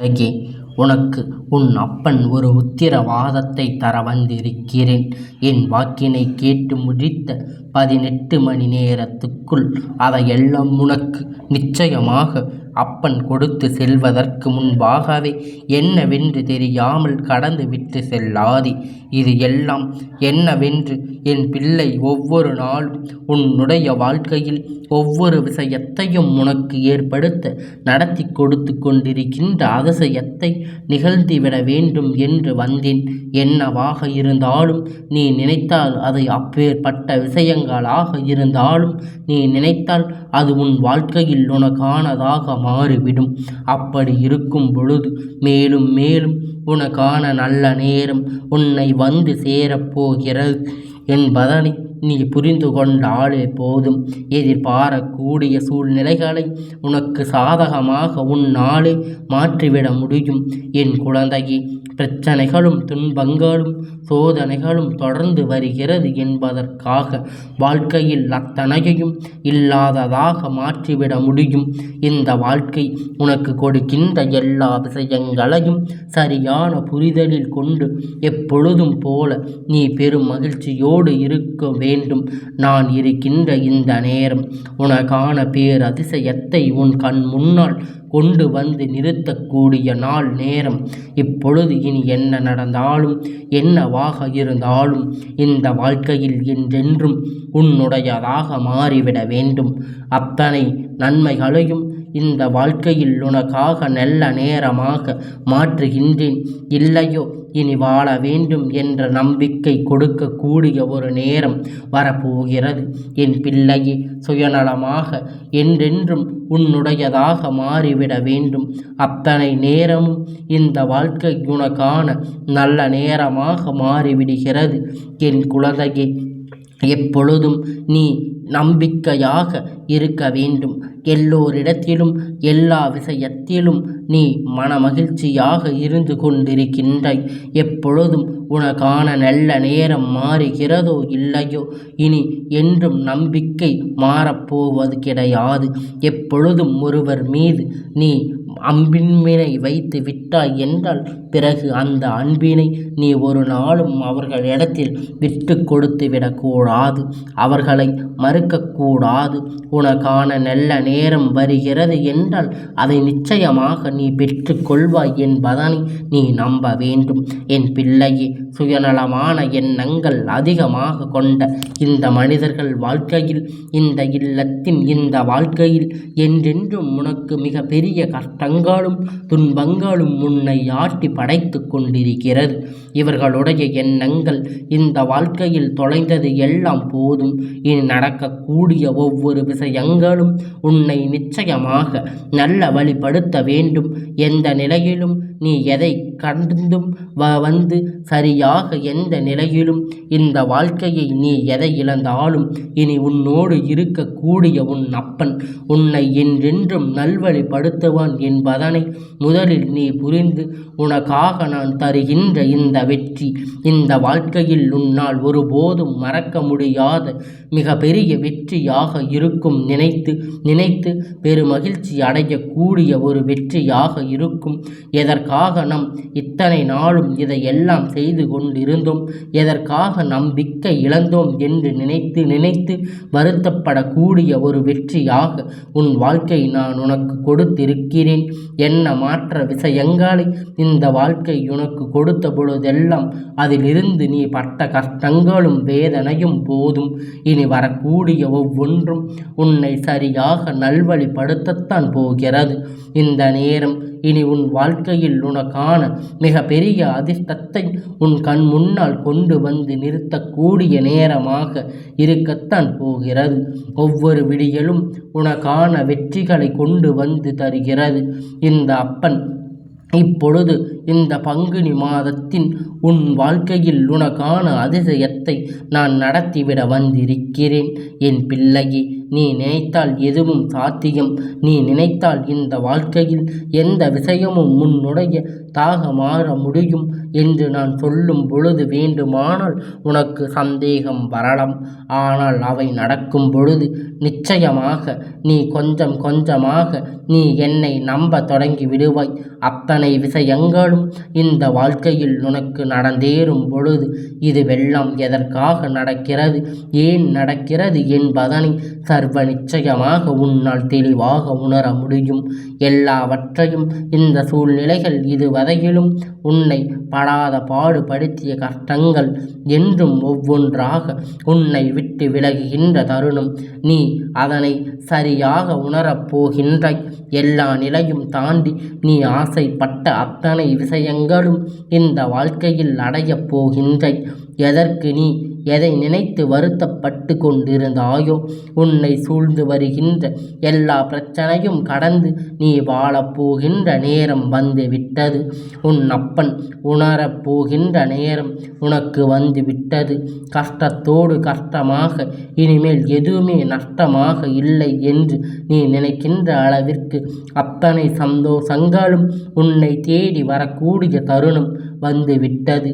அழகே உனக்கு உன் அப்பன் ஒரு உத்திரவாதத்தை தர வந்திருக்கிறேன். என் வாக்கினை கேட்டு முடித்த பதினெட்டு மணி நேரத்துக்குள் அதையெல்லாம் உனக்கு நிச்சயமாக அப்பன் கொடுத்து செல்வதற்கு முன்பாகவே என்னவென்று தெரியாமல் கடந்து விட்டு செல்லாதே. இது எல்லாம் என்னவென்று என் பிள்ளை ஒவ்வொரு நாளும் உன்னுடைய வாழ்க்கையில் ஒவ்வொரு விஷயத்தையும் உனக்கு ஏற்படுத்த நடத்தி கொடுத்து கொண்டிருக்கின்ற அதிசயத்தை நிகழ்த்திவிட வேண்டும் என்று வந்தேன். என்னவாக இருந்தாலும் நீ நினைத்தால் அதை அப்பேற்பட்ட விஷயங்களாக இருந்தாலும் நீ நினைத்தால் அது உன் வாழ்க்கையில் உனக்கானதாக மாறிவிடும். அப்படி இருக்கும் பொழுது மேலும் மேலும் உனக்கான நல்ல நேரம் உன்னை வந்து சேரப்போகிறது என்பதனை நீ புரிந்து கொண்டாலே போதும். எதிர்பாரக்கூடிய சூழ்நிலைகளை உனக்கு சாதகமாக உன்னாலே மாற்றிவிட முடியும். என் குழந்தையே பிரச்சனைகளும் துன்பங்களும் சோதனைகளும் தொடர்ந்து வருகிறது என்பதற்காக வாழ்க்கையில் அத்தனையையும் இல்லாததாக மாற்றிவிட முடியும். இந்த வாழ்க்கை உனக்கு கொடுக்கின்ற எல்லா விஷயங்களையும் சரியான புரிதலில் கொண்டு எப்பொழுதும் போல நீ பெரும் மகிழ்ச்சியோடு இருக்க வேண்டும் வேண்டும். நான் இருக்கின்ற இந்த நேரம் உனக்கான பேரதிசயத்தை உன் கண் முன்னால் கொண்டு வந்து நிறுத்தக்கூடிய நாள் நேரம். இப்பொழுது இனி என்ன நடந்தாலும் என்னவாக இருந்தாலும் இந்த வாழ்க்கையில் என்றென்றும் உன்னுடையதாக மாறிவிட வேண்டும். அத்தனை நன்மைகளையும் இந்த வாழ்க்கையில் உனக்காக நல்ல நேரமாக மாற்றுகின்றேன். இல்லையோ இனி வாழ வேண்டும் என்ற நம்பிக்கை கொடுக்கக்கூடிய ஒரு நேரம் வரப்போகிறது. என் பிள்ளையே சுயநலமாக என்றென்றும் உன்னுடையதாக மாறிவிட வேண்டும். அத்தனை நேரமும் இந்த வாழ்க்கை உனக்கான நல்ல நேரமாக மாறிவிடுகிறது. என் குழந்தையே எப்பொழுதும் நீ நம்பிக்கையாக இருக்க வேண்டும். எல்லோரிடத்திலும் எல்லா விஷயத்திலும் நீ மனமகிழ்ச்சியாக இருந்து கொண்டிருக்கின்றாய். எப்பொழுதும் உனக்கான நல்ல நேரம் மாறுகிறதோ இல்லையோ இனி என்றும் நம்பிக்கை மாறப்போவது கிடையாது. எப்பொழுதும் ஒருவர் மீது நீ அன்பின்மையை வைத்து விட்டாய் என்றால் பிறகு அந்த அன்பினை நீ ஒரு நாளும் அவர்களிடத்தில் விட்டு கொடுத்து விடக்கூடாது அவர்களை மறுக்கக்கூடாது உனக்கான நல்ல நேரம் வருகிறது என்றால் அதை நிச்சயமாக நீ பெற்றுக்கொள்வாய் என்பதனை நீ நம்ப வேண்டும். என் பிள்ளையே சுயநலமான எண்ணங்கள் அதிகமாக கொண்ட இந்த மனிதர்கள் வாழ்க்கையில் இந்த இல்லத்தின் இந்த வாழ்க்கையில் என்றென்றும் உனக்கு மிக பெரிய கஷ்டங்களும் துன்பங்களும் உன்னை ஆட்டி படைத்து கொண்டிருக்கிறது. இவர்களுடைய எண்ணங்கள் இந்த வாழ்க்கையில் தொலைந்தது எல்லாம் போதும். இனி நடக்கக்கூடிய ஒவ்வொரு விஷயங்களும் உன்னை நிச்சயமாக நல்ல வழிப்படுத்த வேண்டும். எந்த நிலையிலும் நீ எதை கண்டும் வந்து சரியாக எந்த நிலையிலும் இந்த வாழ்க்கையை நீ எதை இழந்தாலும் இனி உன்னோடு இருக்கக்கூடிய உன் அப்பன் உன்னை என்றென்றும் நல்வழிப்படுத்துவான் என்பதனை முதலில் நீ புரிந்து உனக்காக நான் தருகின்ற இந்த வெற்றி இந்த வாழ்க்கையில் உன்னால் ஒருபோதும் மறக்க முடியாத மிக பெரிய வெற்றியாக இருக்கும் நினைத்து நினை நினைத்து பெருமகிழ்ச்சி அடையக்கூடிய ஒரு வெற்றியாக இருக்கும். எதற்காக நம் இத்தனை நாளும் இதையெல்லாம் செய்து கொண்டிருந்தோம்? எதற்காக நம்பிக்கை இழந்தோம் என்று நினைத்து நினைத்து வருத்தப்படக்கூடிய ஒரு வெற்றியாக உன் வாழ்க்கை நான் உனக்கு கொடுத்திருக்கிறேன். என்ன மாற்ற விஷயங்களை இந்த வாழ்க்கை உனக்கு கொடுத்த பொழுதெல்லாம் அதிலிருந்து நீ பட்ட கஷ்டங்களும் வேதனையும் போதும். இனி வரக்கூடிய ஒவ்வொன்றும் உன்னை சரியாக நல்வழிப்படுத்தத்தான் போகிறது. இந்த நேரம் இனி உன் வாழ்க்கையில் உனக்கான மிக பெரிய அதிர்ஷ்டத்தை உன் கண் முன்னால் கொண்டு வந்து நிறுத்தக்கூடிய நேரமாக இருக்கத்தான் போகிறது. ஒவ்வொரு விடியலும் உனக்கான வெற்றிகளை கொண்டு வந்து தருகிறது. இந்த அப்பன் இப்பொழுது இந்த பங்குனி மாதத்தின் உன் வாழ்க்கையில் உனக்கான அதிசயத்தை நான் நடத்திவிட வந்திருக்கிறேன். என் பிள்ளையே நீ நினைத்தால் எதுவும் சாத்தியம். நீ நினைத்தால் இந்த வாழ்க்கையில் எந்த விஷயமும் உன்னுடைய தாக மாற முடியும் என்று நான் சொல்லும் பொழுது வேண்டுமானால் உனக்கு சந்தேகம் வரலாம். ஆனால் அவை நடக்கும் பொழுது நிச்சயமாக நீ கொஞ்சம் கொஞ்சமாக நீ என்னை நம்ப தொடங்கி விடுவாய். அத்தனை விஷயங்களும் இந்த வாழ்க்கையில் உனக்கு நடந்தேறும் பொழுது இதுவெல்லாம் எதற்காக நடக்கிறது ஏன் நடக்கிறது என்பதனை சர்வ நிச்சயமாக உன்னால் தெளிவாக உணர முடியும். எல்லாவற்றையும் இந்த சூழ்நிலைகள் கதையிலும் உன்னை படாத பாடுபடுத்திய கஷ்டங்கள் என்றும் ஒவ்வொன்றாக உன்னை விட்டு விலகுகின்ற தருணம். நீ அதனை சரியாக உணரப்போகின்றாய் எல்லா நிலையும் தாண்டி நீ ஆசைப்பட்ட அத்தனை விஷயங்களும் இந்த வாழ்க்கையில் அடையப் போகின்றாய் எதற்கு நீ எதை நினைத்து வருத்தப்பட்டு கொண்டிருந்தாயோ உன்னை சூழ்ந்து வருகின்ற எல்லா பிரச்சனையும் கடந்து நீ வாழப்போகின்ற நேரம் வந்து விட்டது. உன் அப்பன் உணரப்போகின்ற நேரம் உனக்கு வந்து விட்டது. கஷ்டத்தோடு கஷ்டமாக இனிமேல் எதுவுமே நஷ்டமாக இல்லை என்று நீ நினைக்கின்ற அளவிற்கு அத்தனை சந்தோஷங்களும் உன்னை தேடி வரக்கூடிய தருணம் வந்து விட்டது.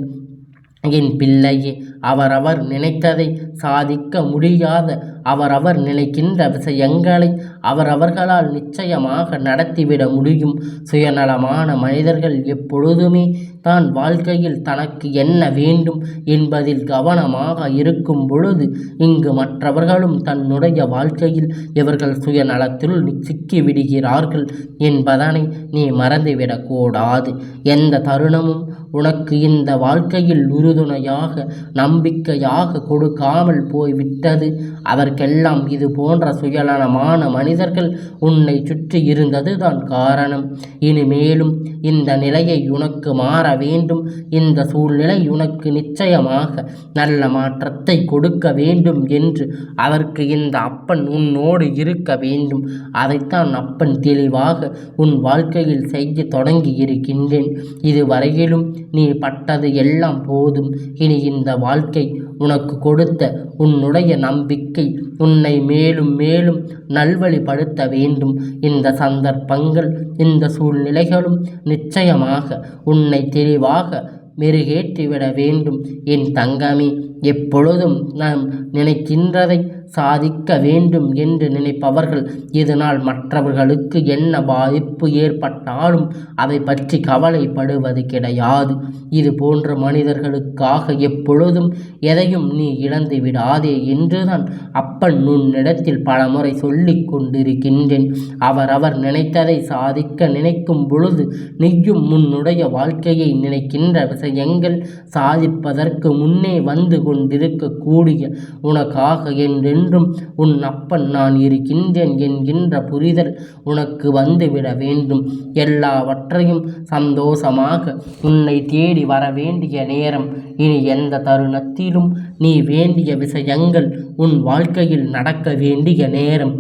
என் பிள்ளையே அவரவர் நினைத்ததை சாதிக்க முடியாத அவரவர் நினைக்கின்ற விஷயங்களை அவரவர்களால் நிச்சயமாக நடத்திவிட முடியும். சுயநலமான மனிதர்கள் எப்பொழுதுமே தான் வாழ்க்கையில் தனக்கு என்ன வேண்டும் என்பதில் கவனமாக இருக்கும் பொழுது இங்கு மற்றவர்களும் தன்னுடைய வாழ்க்கையில் இவர்கள் சுயநலத்தில் சிக்கி விடுகிறார்கள் என்பதனை நீ மறந்துவிடக்கூடாது. எந்த தருணமும் உனக்கு இந்த வாழ்க்கையில் உறுதுணையாக நம்பிக்கையாக கொடுக்காமல் போய்விட்டது. அதற்கெல்லாம் இது போன்ற சுயநலமான மனிதர்கள் உன்னை சுற்றி இருந்தது தான் காரணம். இனிமேலும் இந்த நிலையை உனக்கு மாற வேண்டும். இந்த சூழ்நிலை உனக்கு நிச்சயமாக நல்ல மாற்றத்தை கொடுக்க வேண்டும் என்று அதற்கு இந்த அப்பன் உன்னோடு இருக்க வேண்டும். அதைத்தான் அப்பன் தெளிவாக உன் வாழ்க்கையில் செய்ய தொடங்கி இருக்கின்றேன். இதுவரையிலும் நீ பட்டது எல்லாம் போதும். இனி இந்த வாழ்க்கை உனக்கு கொடுத்த உன்னுடைய நம்பிக்கை உன்னை மேலும் மேலும் நல்வழிப்படுத்த வேண்டும். இந்த சந்தர்ப்பங்கள் இந்த சூழ்நிலைகளும் நிச்சயமாக உன்னை தெளிவாக மெருகேற்றிவிட வேண்டும். என் தங்கமே எப்பொழுதும் நாம் நினைக்கின்றதை சாதிக்க வேண்டும் என்று நினைப்பவர்கள் இதனால் மற்றவர்களுக்கு என்ன பாதிப்பு ஏற்பட்டாலும் அதை பற்றி கவலைப்படுவது கிடையாது. இது போன்ற மனிதர்களுக்காக எப்பொழுதும் எதையும் நீ இழந்து விடாதே என்றுதான் அப்பன் உன்னிடத்தில் பலமுறை சொல்லிக் கொண்டிருக்கின்றேன். அவரவர் நினைத்ததை சாதிக்க நினைக்கும் பொழுது நீயும் உன்னுடைய வாழ்க்கையை நினைக்கின்ற விஷயங்கள் சாதிப்பதற்கு முன்னே வந்து கொண்டிருக்கக்கூடிய உனக்காக என்றென்றும் உன் அப்பன் நான் இருக்கின்றேன் என்கின்ற புரிதல் உனக்கு வந்துவிட வேண்டும். எல்லாவற்றையும் சந்தோஷமாக உன்னை தேடி வர வேண்டிய நேரம். இனி எந்த தருணத்திலும் நீ வேண்டிய விஷயங்கள் உன் வாழ்க்கையில் நடக்க வேண்டிய நேரம்.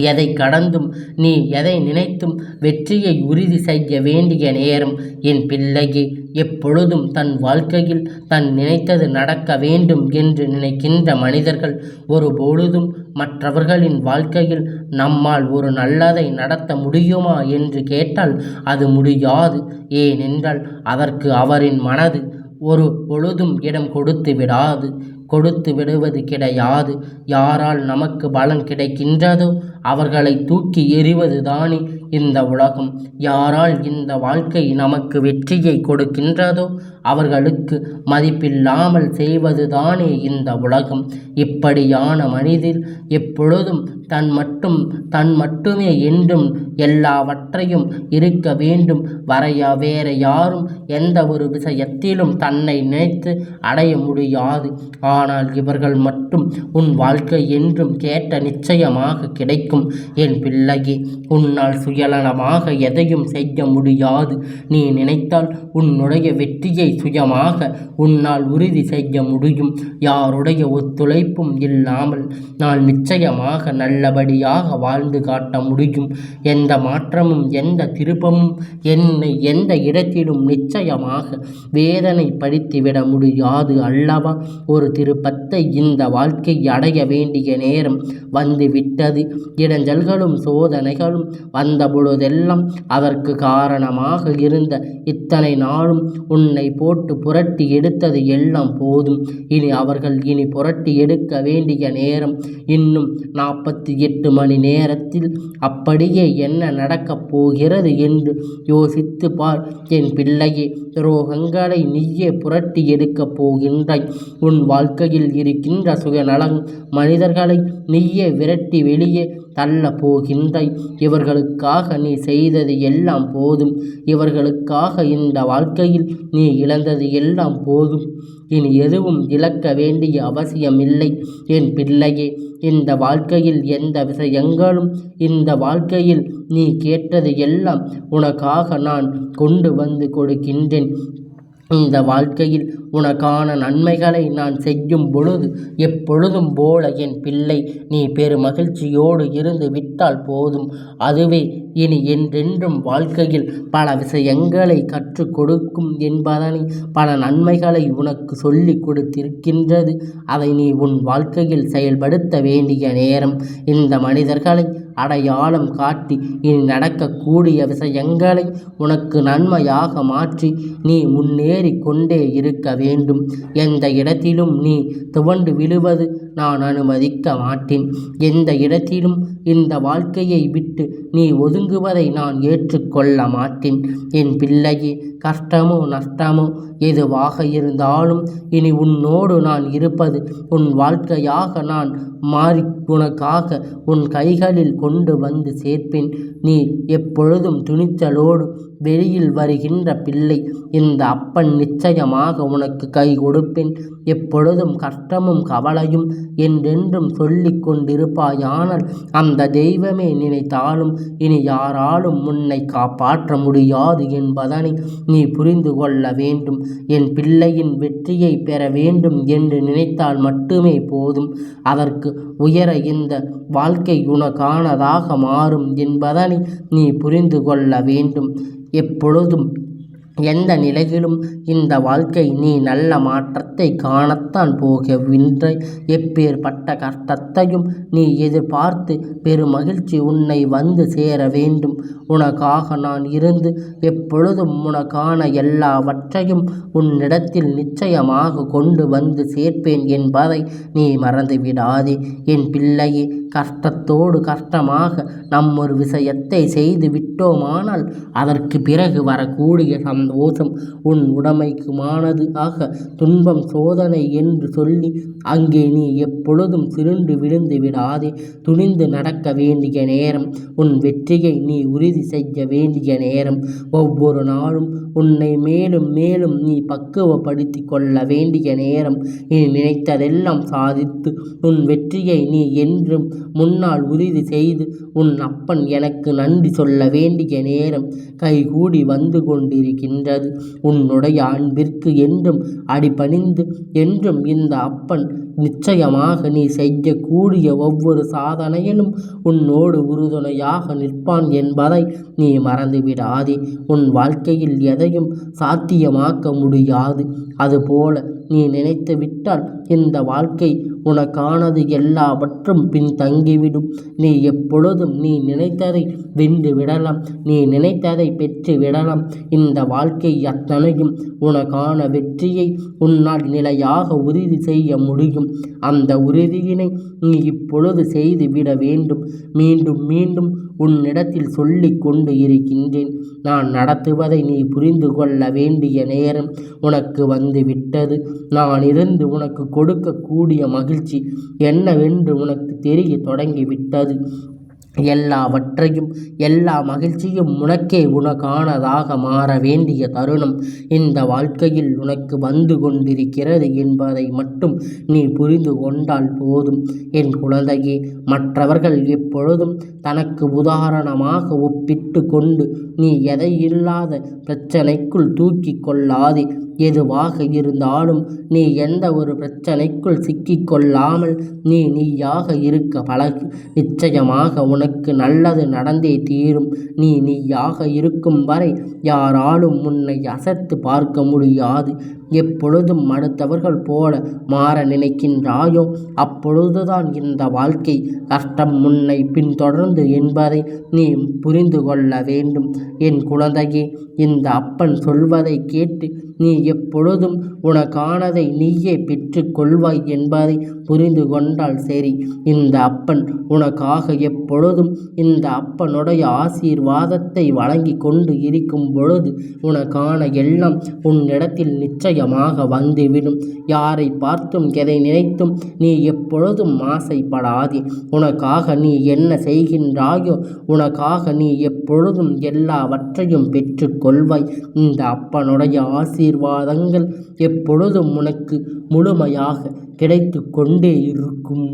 எதை கடந்தும் நீ எதை நினைத்தும் வெற்றியை உறுதி செய்ய வேண்டிய நேரம் என் பிள்ளையே எப்பொழுதும் தன் வாழ்க்கையில் தன் நினைத்தது நடக்க வேண்டும் என்று நினைக்கின்ற மனிதர்கள் ஒரு பொழுதும் மற்றவர்களின் வாழ்க்கையில் நம்மால் ஒரு நல்லதை நடத்த முடியுமா என்று கேட்டால் அது முடியாது. ஏனென்றால் அதற்கு அவரின் மனது ஒரு பொழுதும் இடம் கொடுத்து விடாது. கொடுத்து விடுவது கிடையாது. யாரால் நமக்கு பலன் கிடைக்கின்றதோ அவர்களை தூக்கி எறிவது தானே இந்த உலகம். யாரால் இந்த வாழ்க்கை நமக்கு வெற்றியை கொடுக்கின்றதோ அவர்களுக்கு மதிப்பில்லாமல் செய்வது தானே இந்த உலகம். இப்படியான மனிதில் எப்பொழுதும் தன் மட்டும் தன் மட்டுமே என்றும் எல்லாவற்றையும் இருக்க வேண்டும். வரையா வேற யாரும் எந்த ஒரு விஷயத்திலும் தன்னை நினைத்து அடைய முடியாது. ஆனால் ஆனால் இவர்கள் மட்டும் உன் வாழ்க்கை என்றும் கேட்ட நிச்சயமாக கிடைக்கும். என் பிள்ளையே உன்னால் சுயநலமாக எதையும் செய்ய முடியாது. நீ நினைத்தால் உன்னுடைய வெற்றியை சுயமாக உன்னால் உறுதி செய்ய முடியும். யாருடைய ஒத்துழைப்பும் இல்லாமல் நான் நிச்சயமாக நல்லபடியாக வாழ்ந்து காட்ட முடியும். எந்த மாற்றமும் எந்த திருப்பமும் என்னை எந்த இடத்திலும் நிச்சயமாக வேதனை படித்துவிட முடியாது அல்லவா? ஒரு திருப்பத்தை இந்த வாழ்க்கை அடைய வேண்டிய நேரம் வந்துவிட்டது. இடைஞ்சல்களும் சோதனைகளும் வந்த பொழுதெல்லாம் அதற்கு காரணமாக இருந்த இத்தனை நாளும் உன்னை போட்டு புரட்டி எடுத்தது எல்லாம் போதும். இனி அவர்கள் இனி புரட்டி எடுக்க வேண்டிய நேரம் இன்னும் நாற்பத்தி எட்டு மணி நேரத்தில் அப்படியே என்ன நடக்கப் போகிறது என்று யோசித்து பார். என் பிள்ளையே துரோகங்களை நீயே புரட்டி எடுக்கப் போகின்றாய். உன் வாழ்க்கையில் இருக்கின்ற சுயநலம் மனிதர்களை நீயே விரட்டி வெளியே தள்ள போகின்றாய் இவர்களுக்காக நீ செய்தது எல்லாம் போதும். இவர்களுக்காக இந்த வாழ்க்கையில் நீ இழந்தது எல்லாம் போதும். இனி எதுவும் இழக்க வேண்டிய அவசியமில்லை. என் பிள்ளையே இந்த வாழ்க்கையில் எந்த விஷயங்களும் இந்த வாழ்க்கையில் நீ கேட்டது எல்லாம் உனக்காக நான் கொண்டு வந்து கொடுக்கின்றேன். இந்த வாழ்க்கையில் உனக்கான நன்மைகளை நான் செய்யும் பொழுது எப்பொழுதும் போல என் பிள்ளை நீ பெரு மகிழ்ச்சியோடு இருந்து விட்டால் போதும். அதுவே இனி என்றென்றும் வாழ்க்கையில் பல விஷயங்களை கற்றுக் கொடுக்கும் என்பதனை பல நன்மைகளை உனக்கு சொல்லிக் கொடுத்திருக்கின்றது. அதை நீ உன் வாழ்க்கையில் செயல்படுத்த வேண்டிய நேரம். இந்த மனிதர்களை அடையாளம் காட்டி இனி நடக்கக்கூடிய விஷயங்களை உனக்கு நன்மையாக மாற்றி நீ முன்னே ஏறிக்கொண்டே இருக்க வேண்டும். எந்த இடத்திலும் நீ துவண்டு விழுவது நான் அனுமதிக்க மாட்டேன். எந்த இடத்திலும் இந்த வாழ்க்கையை விட்டு நீ ஒதுங்குவதை நான் ஏற்றுக்கொள்ள மாட்டேன். என் பிள்ளையே கஷ்டமோ நஷ்டமோ எதுவாக இருந்தாலும் இனி உன்னோடு நான் இருப்பது உன் வாழ்க்கையாக நான் மாறி உனக்காக உன் கைகளில் கொண்டு வந்து சேர்ப்பேன். நீ எப்பொழுதும் துணிச்சலோடு வெளியில் வருகின்ற பிள்ளை இந்த அப்பன் நிச்சயமாக உனக்கு கை கொடுப்பேன். எப்பொழுதும் கஷ்டமும் கவலையும் என்றென்றும் சொல்லிக் கொண்டிருப்பாயானால் அந்த தெய்வமே நினைத்தாலும் இனி யாராலும் உன்னை காப்பாற்ற முடியாது என்பதனை நீ புரிந்து கொள்ள வேண்டும். என் பிள்ளையின் வெற்றியை பெற வேண்டும் என்று நினைத்தால் மட்டுமே போதும். அதற்கு உயர இந்த வாழ்க்கை உனக்கானதாக மாறும் என்பதனை நீ புரிந்து கொள்ள வேண்டும். எப்பொழுதும் எந்த நிலையிலும் இந்த வாழ்க்கை நீ நல்ல மாற்றத்தை காணத்தான் போகவின்றாய் எப்பேற்பட்ட கஷ்டத்தையும் நீ எதிர்பார்த்து பெருமகிழ்ச்சி உன்னை வந்து சேர வேண்டும். உனக்காக நான் இருந்து எப்பொழுதும் உனக்கான எல்லாவற்றையும் உன்னிடத்தில் நிச்சயமாக கொண்டு வந்து சேர்ப்பேன் என்பதை நீ மறந்துவிடாதே. என் பிள்ளையே கஷ்டத்தோடு கஷ்டமாக நம் ஒரு விஷயத்தை செய்து விட்டோமானால் அதற்கு பிறகு வரக்கூடிய சம் ஓசம் உன் உடமைக்குமானது ஆக துன்பம் சோதனை என்று சொல்லி அங்கே நீ எப்பொழுதும் சிருண்டு விழுந்து விடாதே. துணிந்து நடக்க வேண்டிய நேரம் உன் வெற்றியை நீ உறுதி செய்ய வேண்டிய நேரம். ஒவ்வொரு நாளும் உன்னை மேலும் மேலும் நீ பக்குவப்படுத்தி கொள்ள வேண்டிய நேரம். நீ நினைத்ததெல்லாம் சாதித்து உன் வெற்றியை நீ என்றும் முன்னால் உறுதி செய்து உன் அப்பன் எனக்கு நன்றி சொல்ல வேண்டிய நேரம். கைகூடி வந்து நின்றது. உன்னுடைய அன்பிற்கு என்றும் அடிபணிந்து என்றும் இந்த அப்பன் நிச்சயமாக நீ செய்யக்கூடிய ஒவ்வொரு சாதனையிலும் உன்னோடு உறுதுணையாக நிற்பான் என்பதை நீ மறந்துவிடாதே. உன் வாழ்க்கையில் எதையும் சாத்தியமாக்க முடியாது. அதுபோல நீ நினைத்து விட்டால் இந்த வாழ்க்கை உனக்கானது எல்லாவற்றும் பின் தங்கிவிடும். நீ எப்பொழுதும் நீ நினைத்ததை வென்று விடலாம். நீ நினைத்ததை பெற்று விடலாம். இந்த வாழ்க்கை அத்தனையும் உனக்கான வெற்றியை உன்னால் நிலையாக உறுதி செய்ய முடியும். அந்த உறுதியினை நீ இப்பொழுது செய்து விட வேண்டும். மீண்டும் மீண்டும் உன்னிடத்தில் சொல்லிக் கொண்டு இருக்கின்றேன். நான் நடத்துவதை நீ புரிந்து கொள்ள வேண்டிய நேரம் உனக்கு வந்து விட்டது. நான் இருந்து உனக்கு கொடுக்கக்கூடிய மகிழ்ச்சி என்னவென்று உனக்கு தெரிய தொடங்கிவிட்டது எல்லாவற்றையும் எல்லா மகிழ்ச்சியும் உனக்கே உனக்கானதாக மாற வேண்டிய தருணம் இந்த வாழ்க்கையில் உனக்கு வந்து கொண்டிருக்கிறது என்பதை மட்டும் நீ புரிந்து கொண்டால் போதும். என் குழந்தையே மற்றவர்கள் எப்பொழுதும் தனக்கு உதாரணமாக ஒப்பிட்டு கொண்டு நீ எதை இல்லாத பிரச்சனைக்குள் தூக்கி கொள்ளாதே. எதுவாக இருந்தாலும் நீ எந்த ஒரு பிரச்சனைக்குள் சிக்கிக்கொள்ளாமல் நீ நீயாக இருக்க பழகு. நிச்சயமாக உனக்கு உனக்கு நல்லது நடந்தே தீரும். நீ நீயாக இருக்கும் வரை யாராலும் உன்னை அசத்து பார்க்க முடியாது. எப்பொழுதும் அடுத்தவர்கள் போல மாற நினைக்கின்றாயோ? அப்பொழுதுதான் இந்த வாழ்க்கை கஷ்டம் முன்னை பின்தொடர்ந்து என்பதை நீ புரிந்து கொள்ள வேண்டும். என் குழந்தையே இந்த அப்பன் சொல்வதை கேட்டு நீ எப்பொழுதும் உனக்கானதை நீயே பெற்று கொள்வாய் என்பதை புரிந்து கொண்டால் சரி. இந்த அப்பன் உனக்காக எப்பொழுதும் இந்த அப்பனுடைய ஆசீர்வாதத்தை வழங்கி கொண்டு இருக்கும் பொழுது உனக்கான எல்லாம் உன்னிடத்தில் நிச்சயமாக வந்துவிடும். யாரை பார்த்தும் எதை நினைத்தும் நீ எப்பொழுதும் ஆசைப்படாதே. உனக்காக நீ என்ன செய்கின்றாயோ உனக்காக நீ எப்பொழுதும் எல்லாவற்றையும் பெற்றுக்கொள்வாய் இந்த அப்பனுடைய ஆசீர் ஆசீர்வாதங்கள் எப்பொழுதும் உனக்கு முழுமையாக கிடைத்து கொண்டே இருக்கும்.